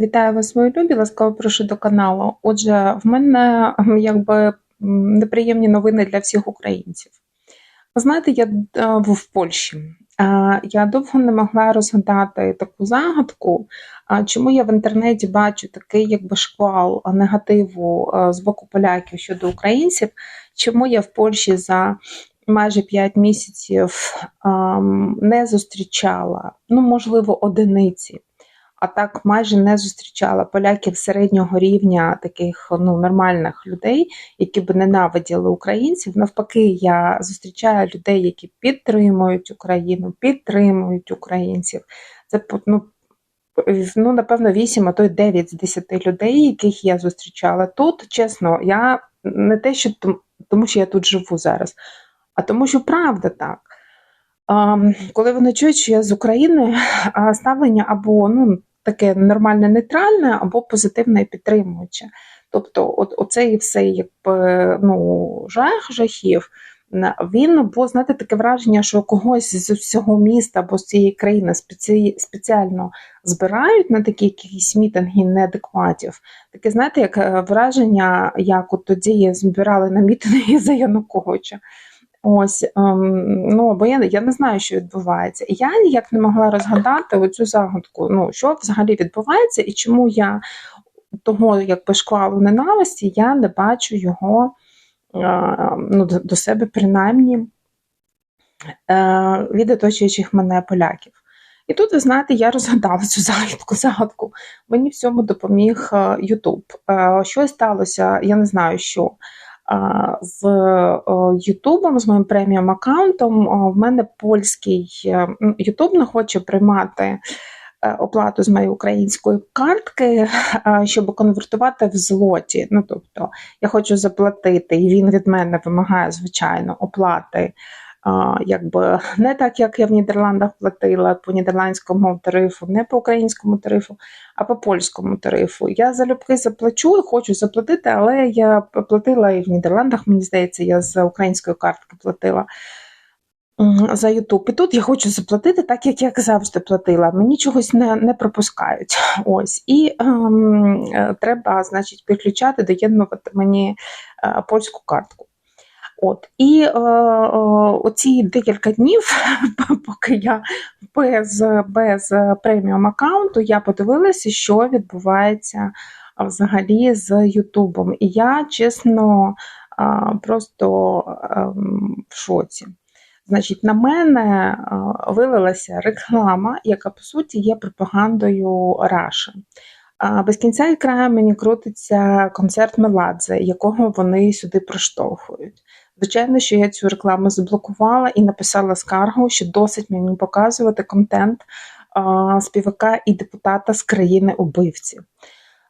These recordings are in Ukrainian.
Вітаю вас, мої любі, ласкаво прошу до каналу. Отже, в мене якби неприємні новини для всіх українців. Ви знаєте, я е, в Польщі. Е, Я довго не могла розгадати таку загадку, чому я в інтернеті бачу такий якби шквал негативу е, з боку поляків щодо українців, чому я в Польщі за майже 5 місяців не зустрічала, ну, можливо, одиниці а так майже не зустрічала поляків середнього рівня, таких ну нормальних людей, які б ненавиділи українців. Навпаки, я зустрічаю людей, які підтримують Україну, підтримують українців. Це ну, ну напевно 8, а то й 9 з 10 людей, яких я зустрічала тут. Чесно, я не те, що тому, що я тут живу зараз, а тому, що правда так. Коли вони чують, що я з України, ставлення або ну таке нормальне нейтральне, або позитивне і підтримуюче. Тобто, от оцей все якби ну жах жахів. Він бо знаєте, таке враження, що когось з всього міста або з цієї країни спеці... спеціально збирають на такі якісь мітинги неадекватів. Таке, знаєте, як е, враження, як от тоді збирали на мітинги за Януковича. Ось, ем, ну, бо я я не знаю, що відбувається. І я ніяк не могла розгадати оцю загадку, ну, що взагалі відбувається, і чому я того якби шквалу ненависті я не бачу його е, ну, до, себе, принаймні, е, від оточуючих мене поляків. І тут, ви знаєте, я розгадала цю загадку. загадку. Мені в цьому допоміг е, Ютуб. Що сталося, я не знаю що з Ютубом, з моїм преміум аккаунтом. В мене польський Ютуб не хоче приймати е, оплату з моєї української картки, щоб конвертувати в злоті. Ну, тобто, я хочу заплатити, і він від мене вимагає, звичайно, оплати якби не так, як я в Нідерландах платила по нідерландському тарифу, не по українському тарифу, а по польському тарифу. Я залюбки заплачу і хочу заплатити, але я платила і в Нідерландах, мені здається, я з української картки платила. За Ютуб. І тут я хочу заплатити, так як я завжди платила. Мені чогось не не пропускають. Ось. І ем, е, треба, значить, підключати, доєднувати мені е, польську картку. От І е, е, оці декілька днів, поки я без без преміум аккаунту, я подивилася, що відбувається взагалі з Ютубом. І я чесно просто е, в шоці. Значить, на мене вилилася реклама, яка по суті є пропагандою Раші. Без кінця і краю мені крутиться концерт Меладзе, якого вони сюди проштовхують. Звичайно, що я цю рекламу заблокувала і написала скаргу, що досить мені показувати контент співака і депутата з країни убивці.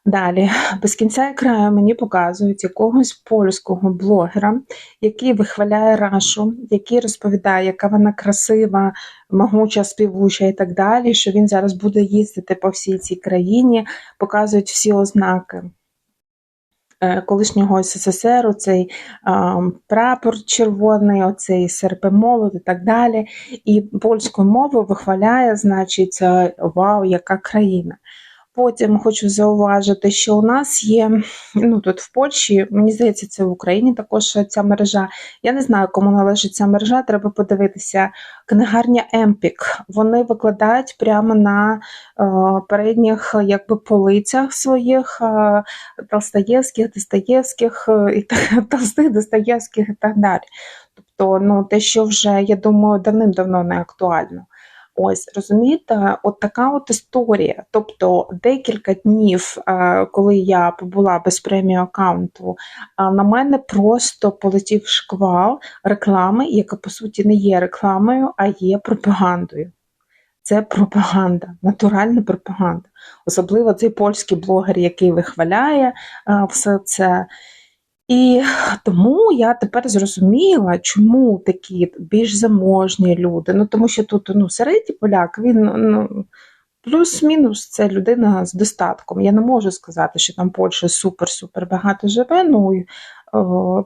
Далі, без кінця і краю мені показують якогось польського блогера, який вихваляє рашу, який розповідає, яка вона красива, могуча, співуча і так далі, що він зараз буде їздити по всій цій країні, показують всі ознаки. Е, колишнього СССР, оцей прапор червоний, оцей серпемолот і так далі. І польську мовою вихваляє, значить, е, вау, яка країна. Потім хочу зауважити, що у нас є ну тут в Польщі, мені здається, це в Україні також ця мережа. Я не знаю, кому належить ця мережа. Треба подивитися. Книгарня Емпік. Вони викладають прямо на е, передніх якби полицях своїх е, Толстаєвських, Достоєвських е, Толстих, Достоєвських і так далі. Тобто, ну те, що вже я думаю, давним-давно не актуально. Ось розумієте, от така от історія. Тобто декілька днів, е, коли я побула без премію аккаунту, е, на мене просто полетів шквал реклами, яка по суті не є рекламою, а є пропагандою. Це пропаганда, натуральна пропаганда. Особливо цей польський блогер, який вихваляє е, все це. І тому я тепер зрозуміла, чому такі більш заможні люди. Ну тому що тут ну, середній поляк, він ну, плюс-мінус це людина з достатком. Я не можу сказати, що там Польща супер-супер багато живе. Ну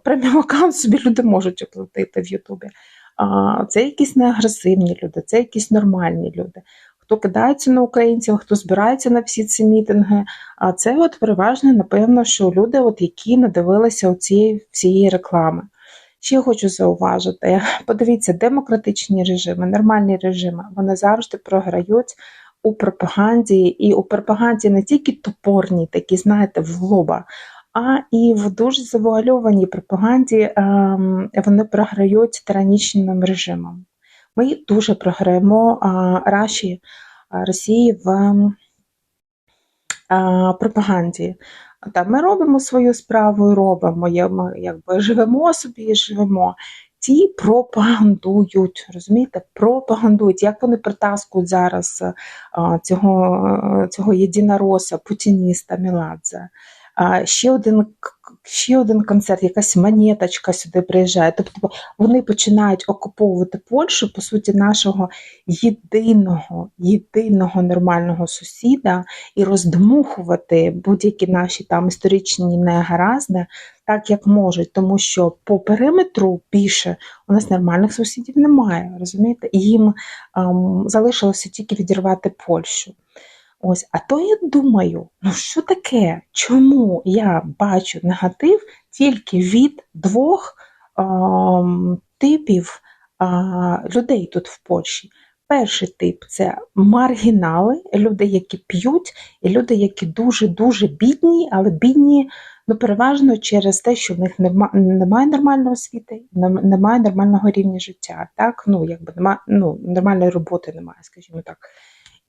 преміум аккаунт собі люди можуть оплатити в Ютубі. Це якісь неагресивні люди, це якісь нормальні люди. Хто кидається на українців, хто збирається на всі ці мітинги. А це от переважно, напевно, що люди, от, які надивилися цієї всієї реклами. Ще хочу зауважити: подивіться, демократичні режими, нормальні режими, вони завжди програють у пропаганді, і у пропаганді не тільки топорні, такі, знаєте, в лоба, а і в дуже завуальованій пропаганді ем, вони програють тиранічним режимом. Ми дуже програємо Раші Росії в пропаганді. Там ми робимо свою справу і робимо, якби живемо собі і живемо. Ті пропагандують, розумієте, пропагандують, як вони притаскують зараз цього цього єдинороса, путініста Міладзе. Ще один ще один концерт, якась монеточка сюди приїжджає. Тобто вони починають окуповувати Польщу, по суті, нашого єдиного, єдиного нормального сусіда і роздмухувати будь-які наші там історичні негаразди, так як можуть, тому що по периметру більше у нас нормальних сусідів немає. розумієте? Їм ем, залишилося тільки відірвати Польщу. Ось, а то я думаю, ну що таке? Чому я бачу негатив тільки від двох е, типів е, людей тут в Польщі? Перший тип це маргінали, люди, які п'ють, і люди, які дуже-дуже бідні, але бідні ну, переважно через те, що в них нема, немає нормальної освіти, немає нормального рівня життя. Так? Ну, якби немає, ну, Нормальної роботи немає, скажімо так.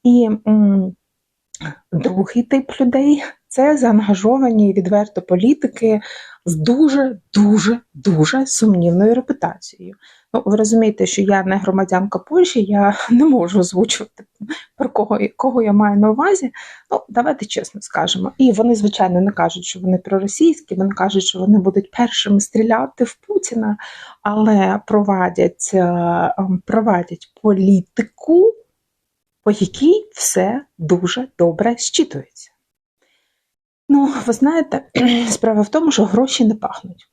І м Другий тип людей це заангажовані відверто політики з дуже дуже дуже сумнівною репутацією. Ну, ви розумієте, що я не громадянка Польщі, я не можу озвучувати про кого кого я маю на увазі. Ну, давайте чесно скажемо. І вони, звичайно, не кажуть, що вони проросійські, вони кажуть, що вони будуть першими стріляти в Путіна, але провадять, е, ем, провадять політику по якій все дуже добре щитується. Ну, ви знаєте, справа в тому, що гроші не пахнуть.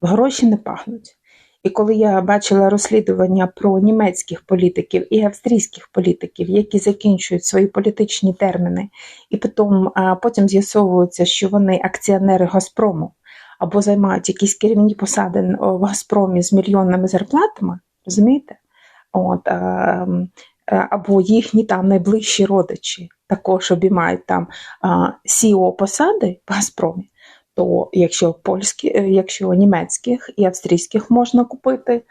Гроші не пахнуть. І коли я бачила розслідування про німецьких політиків і австрійських політиків, які закінчують свої політичні терміни, і потім, потім з'ясовується, що вони акціонери Газпрому або займають якісь керівні посади в Газпромі з мільйонними зарплатами, розумієте? От, Е, або їхні там найближчі родичі також обіймають там сіо посади в Газпромі, то якщо польські, е, якщо німецьких і австрійських можна купити,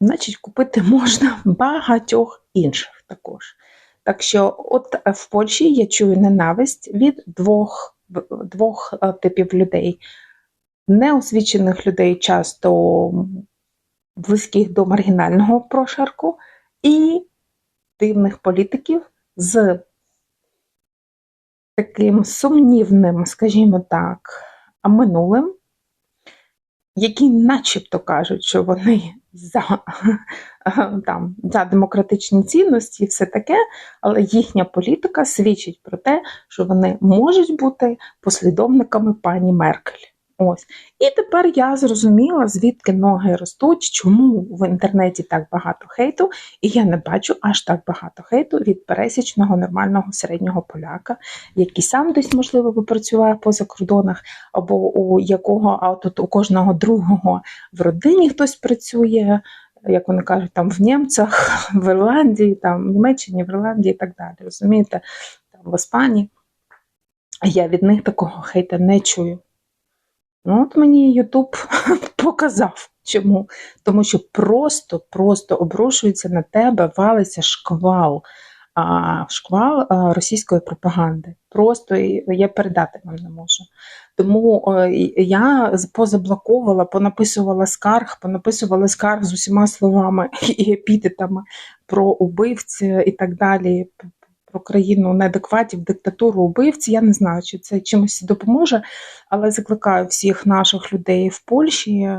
значить купити можна багатьох інших також. Так що, от в Польщі я чую ненависть від двох двох е, типів людей. Неосвічених людей, часто близьких до маргінального прошарку, і активних політиків з таким сумнівним, скажімо так, минулим, які начебто кажуть, що вони за там, за демократичні цінності і все таке, але їхня політика свідчить про те, що вони можуть бути послідовниками пані Меркель. Ось. І тепер я зрозуміла, звідки ноги ростуть, чому в інтернеті так багато хейту, і я не бачу аж так багато хейту від пересічного нормального середнього поляка, який сам десь, можливо, попрацюває поза кордонах, або у якого а тут у кожного другого в родині хтось працює. Як вони кажуть, там в Німцях, в Ірландії, там в Німеччині, в Ірландії і так далі. Розумієте, там в Іспанії. Я від них такого хейта не чую. Ну, от мені Ютуб показав. Чому? Тому що просто-просто обрушується на тебе, валиться шквал, а, шквал а, російської пропаганди. Просто я передати вам не можу. Тому о, я позаблоковувала, понаписувала скарг, понаписувала скарг з усіма словами і епітетами про убивців і так далі, про країну неадекватів, диктатуру убивці. Я не знаю, чи це чимось допоможе, але закликаю всіх наших людей в Польщі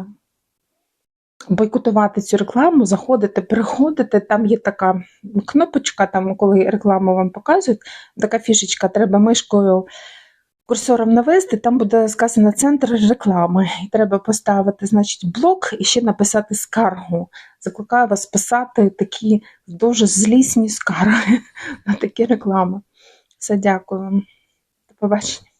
бойкотувати цю рекламу, заходити, переходити. Там є така кнопочка, там, коли рекламу вам показують, така фішечка, треба мишкою. Курсором навести, там буде сказано центр реклами. І треба поставити, значить, блок і ще написати скаргу. Закликаю вас писати такі дуже злісні скарги на такі реклами. Все, дякую вам. До побачення.